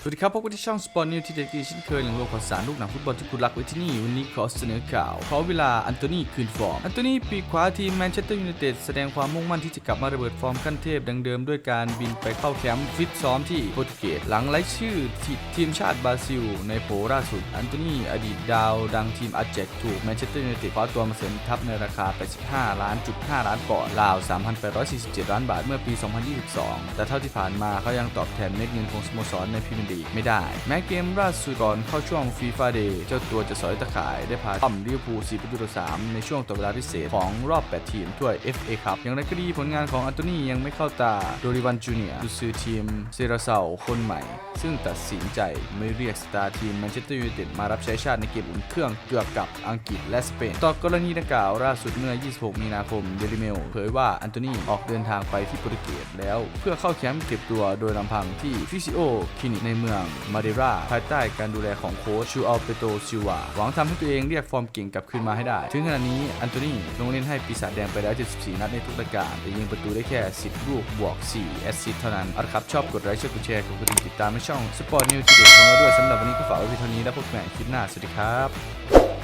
สวัสดีครับพบกันที่ช่องสปอร์ตนิวที่เด็ดกีเช่นเคยหลังโลกข่าวสารลูกหนังฟุตบอลที่คุณรักไว้ที่นี่ วันนี้ขอเสนอข่าวขอเวลาอันโตนีคืนฟอร์ม อันโตนีปีขวาทีมแมนเชสเตอร์ยูไนเต็ดแสดงความมุ่งมั่นที่จะกลับมาระเบิดฟอร์มขั้นเทพดังเดิมด้วยการบินไปเข้าแคมป์ฟิตซ้อมที่โปรตุเกสหลังไล่ชื่อที่ทีมชาติบราซิล ในโผล่าสุด อันโตนีอดีตดาวดังทีมอาเจกถูกแมนเชสเตอร์ยูไนเต็ดคว้าตัวมาเสริมทัพในราคา 85 ล้านจุด5ล้านปอนด์ราว 3,847 ล้านบาทเมื่อปี 2022 แต่เท่าที่ผ่านมาเขายังตอบแทนเม็ดเงินของสโมสรในพรีเมียร์ลีกไม่ได้ แม้เกมล่าสุดก่อนเข้าช่วงฟีฟาเดย์เจ้าตัวจะสอยตะข่ายได้พาปั้มลิเวอร์พูล4ประตูต่อ3ในช่วงต่อเวลาพิเศษของรอบ 8 ทีมถ้วย FA ครับอย่างไรก็ดีผลงานของอันโตนียังไม่เข้าตาโดริวันจูเนียร์กุนซือทีมเซราเซาคนใหม่ ซึ่งตัดสินใจไม่เรียกสตาร์ทีมแมนเชสเตอร์ยูไนเต็ดมารับใช้ชาติในเกมอุ่นเครื่องเกี่ยวกับอังกฤษและสเปนต่อกรณีดังกล่าวล่าสุดเมื่อ 26 มีนาคมเดลิเมลเผยว่าอันโตนีออกเดินทางไปที่โปรตุเกสแล้ว เพื่อเข้าแคมป์เก็บตัวโดยลำพังที่ฟิซิโอคลินิกในเมืองมาเดราภายใต้การดูแลของโค้ชชูอัลเปโตซิวาหวังทำให้ตัวเองเรียกฟอร์มเก่งกลับคืนมาให้ได้ ถึงขณะนี้อันโตนีลงเล่นให้ปีศาจแดงไปแล้ว 74 นัดในทุกรายการแต่ยิงประตูได้แค่ 10 ลูกบวก 4 แอสซิสต์เท่านั้นอาร์ครับชอบกดไลค์ชร์กดแชร์กดกระดิ่งติดตามในช่องสปอร์ตนิวทีเด็ดของเราด้วยสำหรับวันนี้ก็ฝากไว้เพียงเท่านี้แล้วพบกันใหม่คลิปหน้าสวัสดีครับ